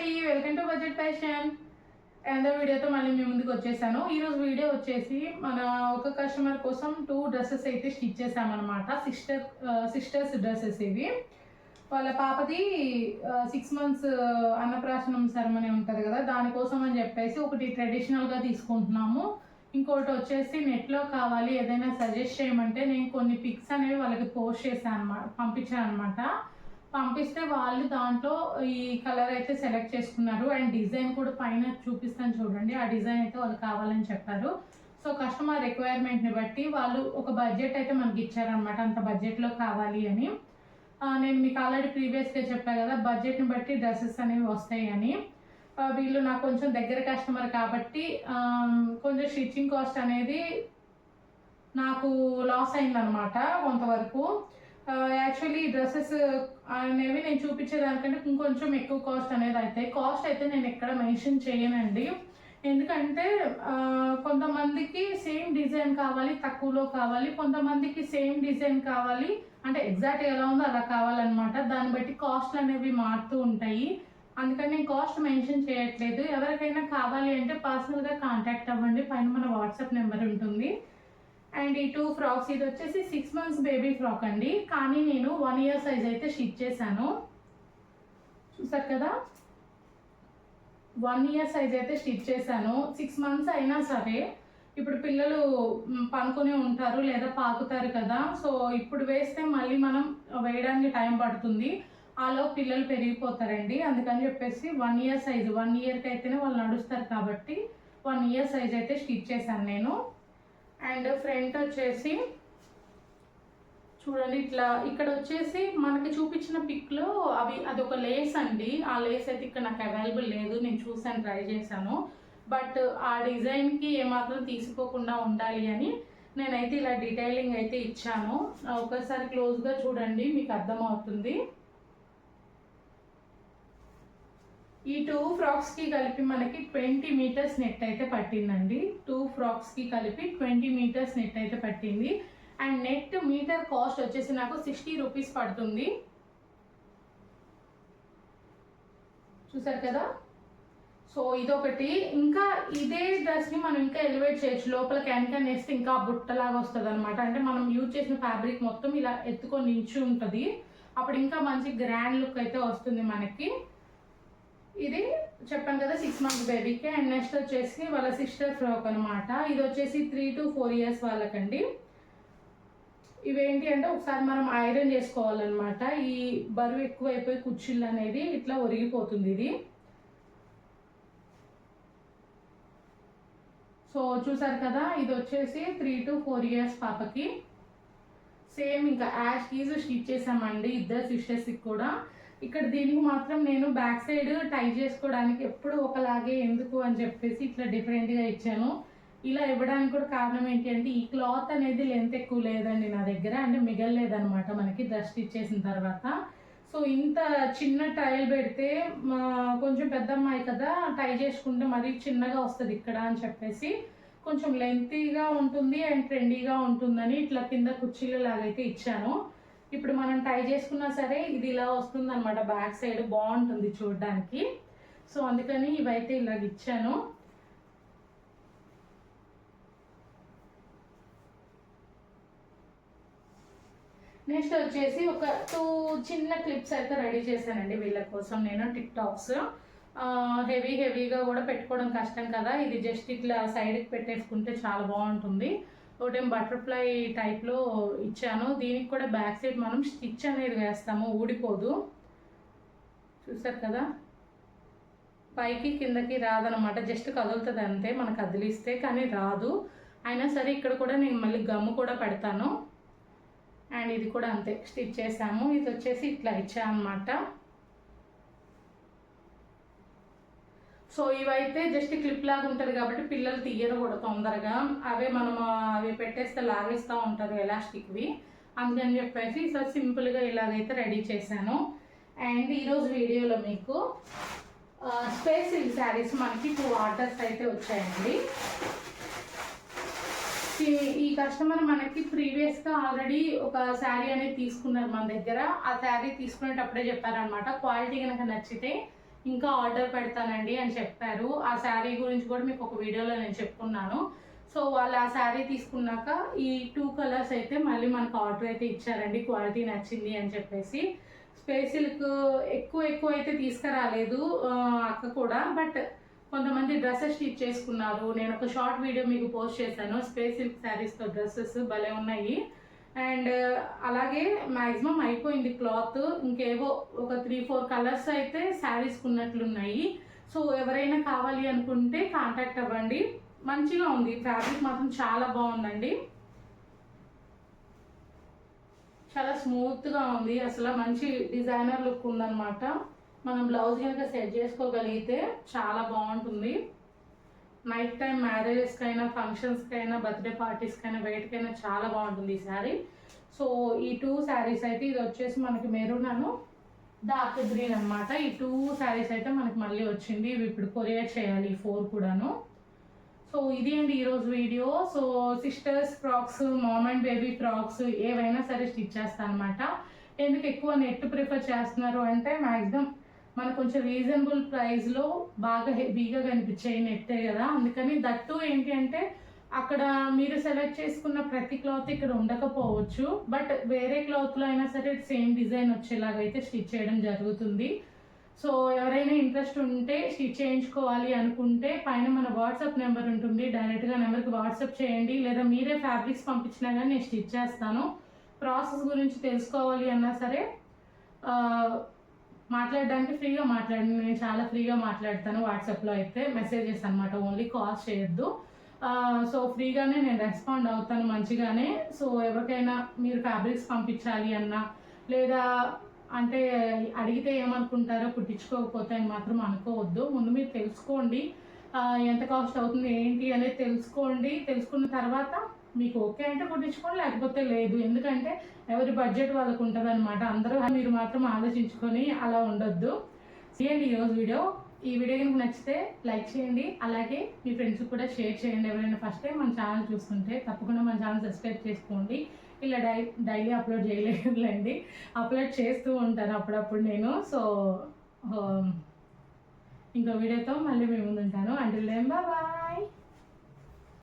అండి welcome to budget fashion and వీడియోతో మళ్ళీ మీ ముందుకు వచ్చేసాను. ఈరోజు వీడియో వచ్చేసి మన ఒక కస్టమర్ కోసం టూ డ్రెస్సెస్ అయితే స్టిచ్ చేసామన్నమాట సిస్టర్ సిస్టర్స్ డ్రెస్సెస్ ఇవి. వాళ్ళ పాపది uh, six months uh, Annaprasanam ceremony ఉంటుంది కదా దానికోసం అని చెప్పేసి ఒకటి ట్రెడిషనల్గా తీసుకుంటున్నాము. ఇంకోటి వచ్చేసి నెట్లో కావాలి ఏదైనా సజెస్ట్ చేయమంటే నేను కొన్ని పిక్స్ అనేవి వాళ్ళకి పోస్ట్ చేశాను అనమాట పంపించాను అనమాట పంపిస్తే వాళ్ళు దాంట్లో ఈ కలర్ అయితే సెలెక్ట్ చేసుకున్నారు. అండ్ డిజైన్ కూడా పైన చూపిస్తాను చూడండి. ఆ డిజైన్ అయితే వాళ్ళు కావాలని చెప్పారు. సో కస్టమర్ రిక్వైర్మెంట్ని బట్టి వాళ్ళు ఒక బడ్జెట్ అయితే మనకి ఇచ్చారనమాట అంత బడ్జెట్లో కావాలి అని. నేను మీకు ఆల్రెడీ ప్రీవియస్గా చెప్పాను కదా బడ్జెట్ని బట్టి డ్రెస్సెస్ అనేవి వస్తాయి అని. వీళ్ళు నాకు కొంచెం దగ్గర కస్టమర్ కాబట్టి కొంచెం స్టిచ్చింగ్ కాస్ట్ అనేది నాకు లాస్ అయిందనమాట కొంతవరకు. యాక్చువల్లీ డ్రెస్సెస్ అనేవి నేను చూపించే దానికంటే ఇంకొంచెం ఎక్కువ కాస్ట్ అనేది అవుతాయి కాస్ట్ అయితే నేను ఎక్కడ మెన్షన్ చేయనండి. ఎందుకంటే uh, కొంతమందికి సేమ్ డిజైన్ కావాలి తక్కువలో కావాలి. కొంతమందికి సేమ్ డిజైన్ కావాలి. అంటే ఎగ్జాక్ట్ ఎలా ఉందో అలా కావాలన్నమాట. దాన్ని బట్టి కాస్ట్లు అనేవి మారుతూ ఉంటాయి. అందుకని నేను కాస్ట్ మెన్షన్ చేయట్లేదు. ఎవరికైనా కావాలి అంటే పర్సనల్గా కాంటాక్ట్ అవ్వండి. పైన మన వాట్సాప్ నెంబర్ ఉంటుంది. అండ్ ఈ టూ ఫ్రాక్స్ ఇది వచ్చేసి సిక్స్ మంత్స్ బేబీ ఫ్రాక్ అండి. కానీ నేను వన్ ఇయర్ సైజ్ అయితే స్టిచ్ చేశాను. చూసారు కదా? వన్ ఇయర్ సైజ్ అయితే స్టిచ్ చేశాను. సిక్స్ మంత్స్ అయినా సరే ఇప్పుడు పిల్లలు పనుకొని ఉంటారు లేదా పాకుతారు కదా? సో ఇప్పుడు వేస్తే మళ్ళీ మనం వేయడానికి టైం పడుతుంది. ఆలో పిల్లలు పెరిగిపోతారండి. అందుకని చెప్పేసి వన్ ఇయర్ సైజ్ వన్ ఇయర్కి అయితేనే వాళ్ళు నడుస్తారు కాబట్టి వన్ ఇయర్ సైజ్ అయితే స్టిచ్ చేశాను నేను. అండ్ ఫ్రంట్ వచ్చేసి చూడండి ఇట్లా ఇక్కడ వచ్చేసి మనకి చూపించిన పిక్లో అవి అది ఒక లేస్ అండి. ఆ లేస్ అయితే ఇక్కడ నాకు అవైలబుల్ లేదు. నేను చూసాను ట్రై చేశాను. బట్ ఆ డిజైన్కి ఏమాత్రం తీసుకోకుండా ఉండాలి అని నేనైతే ఇలా డీటెయిలింగ్ అయితే ఇచ్చాను. ఒకసారి క్లోజ్గా చూడండి మీకు అర్థమవుతుంది. ఈ టూ ఫ్రాక్స్కి కలిపి మనకి ట్వంటీ మీటర్స్ నెట్ అయితే పట్టిందండి. టూ ఫ్రాక్స్కి కలిపి ట్వంటీ మీటర్స్ నెట్ అయితే పట్టింది. అండ్ నెట్ మీటర్ కాస్ట్ వచ్చేసి నాకు సిక్స్టీ రూపీస్ పడుతుంది. చూసారు కదా? సో ఇదొకటి. ఇంకా ఇదే డ్రెస్ని మనం ఇంకా ఎలివేట్ చేయొచ్చు. లోపల క్యాన్ క్యాన్ వేస్తే ఇంకా బుట్టలాగా వస్తుంది అనమాట అంటే మనం యూజ్ చేసిన ఫ్యాబ్రిక్ మొత్తం ఇలా ఎత్తుకొని నించి ఉంటుంది. అప్పుడు ఇంకా మంచి గ్రాండ్ లుక్ అయితే వస్తుంది మనకి. ఇది చెప్పాను కదా సిక్స్ మంత్స్ బేబీకి అండ్ నెక్స్ట్ వచ్చేసి వాళ్ళ సిస్టర్ ఫ్రాక్ అనమాట ఇది వచ్చేసి త్రీ టు ఫోర్ ఇయర్స్ వాళ్ళకండి. ఇవేంటి అంటే ఒకసారి మనం ఐరన్ చేసుకోవాలన్నమాట. ఈ బరువు ఎక్కువైపోయి కుర్చీలు అనేది ఇట్లా ఒరిగిపోతుంది ఇది. సో చూసారు కదా ఇది వచ్చేసి త్రీ టు ఫోర్ ఇయర్స్ పాపకి. సేమ్ ఇంకా యాష్ ఈజ్ స్టిచ్ చేసామండి. ఇద్దరు సిస్టర్స్కి కూడా. ఇక్కడ దీనికి మాత్రం నేను బ్యాక్ సైడ్ టై చేసుకోవడానికి ఎప్పుడు ఒకలాగే ఎందుకు అని చెప్పేసి ఇట్లా డిఫరెంట్గా ఇచ్చాను. ఇలా ఇవ్వడానికి కూడా కారణం ఏంటి అంటే ఈ క్లాత్ అనేది లెంత్ ఎక్కువ లేదండి నా దగ్గర అంటే మిగలలేదనమాట మనకి డ్రెస్ ఇచ్చేసిన తర్వాత. సో ఇంత చిన్న టైల్ పెడితే మా కొంచెం పెద్ద అమ్మాయి కదా టై చేసుకుంటే మరీ చిన్నగా వస్తుంది ఇక్కడ అని చెప్పేసి కొంచెం లెంతీగా ఉంటుంది అండ్ ట్రెండీగా ఉంటుందని ఇట్లా కింద కుర్చీలు లాగైతే ఇచ్చాను. ఇప్పుడు మనం టై చేసుకున్నా సరే ఇది ఇలా వస్తుంది అనమాట బ్యాక్ సైడ్ బాగుంటుంది చూడడానికి. సో అందుకని ఇవైతే ఇలాగ ఇచ్చాను. నెక్స్ట్ వచ్చేసి ఒక టూ చిన్న క్లిప్స్ అయితే రెడీ చేశానండి వీళ్ళ కోసం. నేను టిక్ టాక్స్ హెవీ హెవీగా కూడా పెట్టుకోవడం కష్టం కదా. ఇది జస్ట్ ఇట్లా సైడ్కి పెట్టేసుకుంటే చాలా బాగుంటుంది. ఒకటేం బటర్ఫ్లై టైప్లో ఇచ్చాను. దీనికి కూడా బ్యాక్ సైడ్ మనం స్టిచ్ అనేది వేస్తాము. ఊడిపోదు. చూసారు కదా? పైకి కిందకి రాదనమాట జస్ట్ కదులుతుంది అంతే. మనం కదిలిస్తే కానీ రాదు. అయినా సరే ఇక్కడ కూడా నేను మళ్ళీ గమ్ము కూడా పెడతాను. అండ్ ఇది కూడా అంతే. స్టిచ్ చేసాము. ఇది వచ్చేసి ఇట్లా ఇచ్చాను అనమాట సో ఇవైతే జస్ట్ క్లిప్ లాగా ఉంటుంది కాబట్టి పిల్లలు తీయరు కూడా తొందరగా. అవే మనం అవి పెట్టేస్తే లాగేస్తూ ఉంటారు ఎలాస్టిక్వి. అందుకని చెప్పేసి సో సింపుల్గా ఇలాగైతే రెడీ చేశాను. అండ్ ఈరోజు వీడియోలో మీకు స్పేస్ సిల్క్ శారీస్ మనకి టూ ఆర్డర్స్ అయితే వచ్చాయండి. ఈ- కస్టమర్ మనకి ప్రీవియస్గా ఆల్రెడీ ఒక శారీ అనేది తీసుకున్నారు మన దగ్గర. ఆ శారీ తీసుకునేటప్పుడే చెప్పారనమాట క్వాలిటీ కనుక నచ్చితే ఇంకా ఆర్డర్ పెడతానండి అని చెప్పారు. ఆ శారీ గురించి కూడా మీకు ఒక వీడియోలో నేను చెప్పుకున్నాను. సో వాళ్ళు ఆ శారీ తీసుకున్నాక ఈ టూ కలర్స్ అయితే మళ్ళీ మనకు ఆర్డర్ అయితే ఇచ్చారండి. క్వాలిటీ నచ్చింది అని చెప్పేసి. స్పేస్ సిల్క్ ఎక్కువ ఎక్కువ అయితే తీసుకురాలేదు అక్క కూడా. బట్ కొంతమంది డ్రెస్సెస్ స్టిచ్ చేసుకున్నారు. నేను ఒక షార్ట్ వీడియో మీకు పోస్ట్ చేశాను. స్పేస్ సిల్క్ శారీస్తో డ్రెస్సెస్ భలే ఉన్నాయి. అండ్ అలాగే మ్యాక్సిమం అయిపోయింది క్లాత్. ఇంకేవో ఒక త్రీ ఫోర్ కలర్స్ అయితే శారీస్ ఉన్నట్లున్నాయి సో ఎవరైనా కావాలి అనుకుంటే కాంటాక్ట్ అవ్వండి. మంచిగా ఉంది. ఫ్యాబ్రిక్ మాత్రం చాలా బాగుందండి. చాలా స్మూత్గా ఉంది. అసలు మంచి డిజైనర్ లుక్ ఉందన్నమాట. మనం బ్లౌజ్ కనుక సెట్ చేసుకోగలిగితే చాలా బాగుంటుంది. నైట్ టైం మ్యారేజెస్కి అయినా ఫంక్షన్స్కి అయినా బర్త్డే పార్టీస్కి అయినా బయటకైనా చాలా బాగుంటుంది ఈ శారీ. సో ఈ టూ శారీస్ అయితే ఇది వచ్చేసి మనకి మెరూన్ అను డార్క్ గ్రీన్ అన్నమాట. ఈ టూ శారీస్ అయితే మనకి మళ్ళీ వచ్చింది. ఇవి ఇప్పుడు కొరియర్ చేయాలి ఈ ఫోర్ కూడాను. సో ఇది అండి ఈరోజు video. So sisters frocks mom and baby frocks ఏవైనా సరే స్టిచ్ చేస్తాను అనమాట ఎందుకు ఎక్కువ నెట్ ప్రిఫర్ చేస్తున్నారు అంటే మ్యాక్సిమం మనకు కొంచెం రీజనబుల్ ప్రైస్లో బాగా హెవీగా కనిపించాయి నెట్టే కదా. అందుకని దట్టు ఏంటి అంటే అక్కడ మీరు సెలెక్ట్ చేసుకున్న ప్రతి క్లాత్ ఇక్కడ ఉండకపోవచ్చు. బట్ వేరే క్లాత్లో అయినా సరే సేమ్ డిజైన్ వచ్చేలాగా అయితే స్టిచ్ చేయడం జరుగుతుంది. సో ఎవరైనా ఇంట్రెస్ట్ ఉంటే స్టిచ్ చేయించుకోవాలి అనుకుంటే పైన మన వాట్సాప్ నెంబర్ ఉంటుంది. డైరెక్ట్గా నెంబర్కి వాట్సాప్ చేయండి. లేదా మీరే ఫ్యాబ్రిక్స్ పంపించినా కానీ నేను స్టిచ్ చేస్తాను. ప్రాసెస్ గురించి తెలుసుకోవాలి అన్నా సరే మాట్లాడడానికి ఫ్రీగా మాట్లాడి నేను చాలా ఫ్రీగా మాట్లాడతాను వాట్సాప్లో అయితే. మెసేజెస్ అనమాట ఓన్లీ కాల్స్ చేయొద్దు. సో ఫ్రీగానే నేను రెస్పాండ్ అవుతాను మంచిగానే. సో ఎవరికైనా మీరు ఫ్యాబ్రిక్స్ పంపించాలి అన్నా లేదా అంటే అడిగితే ఏమనుకుంటారో కుట్టించుకోకపోతే అని మాత్రం అనుకోవద్దు. ముందు మీరు తెలుసుకోండి. ఎంత కాస్ట్ అవుతుంది ఏంటి అనేది తెలుసుకోండి. తెలుసుకున్న తర్వాత మీకు ఓకే అంటే కొట్టించుకోండి లేకపోతే లేదు. ఎందుకంటే ఎవరి బడ్జెట్ వాళ్ళకు ఉంటుంది అనమాట అందరూ మీరు మాత్రం ఆలోచించుకొని అలా ఉండొద్దు. చేయండి ఈరోజు వీడియో. ఈ వీడియో కనుక నచ్చితే లైక్ చేయండి. అలాగే మీ ఫ్రెండ్స్కి కూడా షేర్ చేయండి. ఎవరైనా ఫస్ట్ టైం మన ఛానల్ చూస్తుంటే తప్పకుండా మన ఛానల్ సబ్స్క్రైబ్ చేసుకోండి. ఇలా డై డైలీ అప్లోడ్ చేయలేదులేండి. అప్లోడ్ చేస్తూ ఉంటాను అప్పుడప్పుడు నేను. సో ఇంకో వీడియోతో మళ్ళీ మేము ముందు ఉంటాను అంటే బాయ్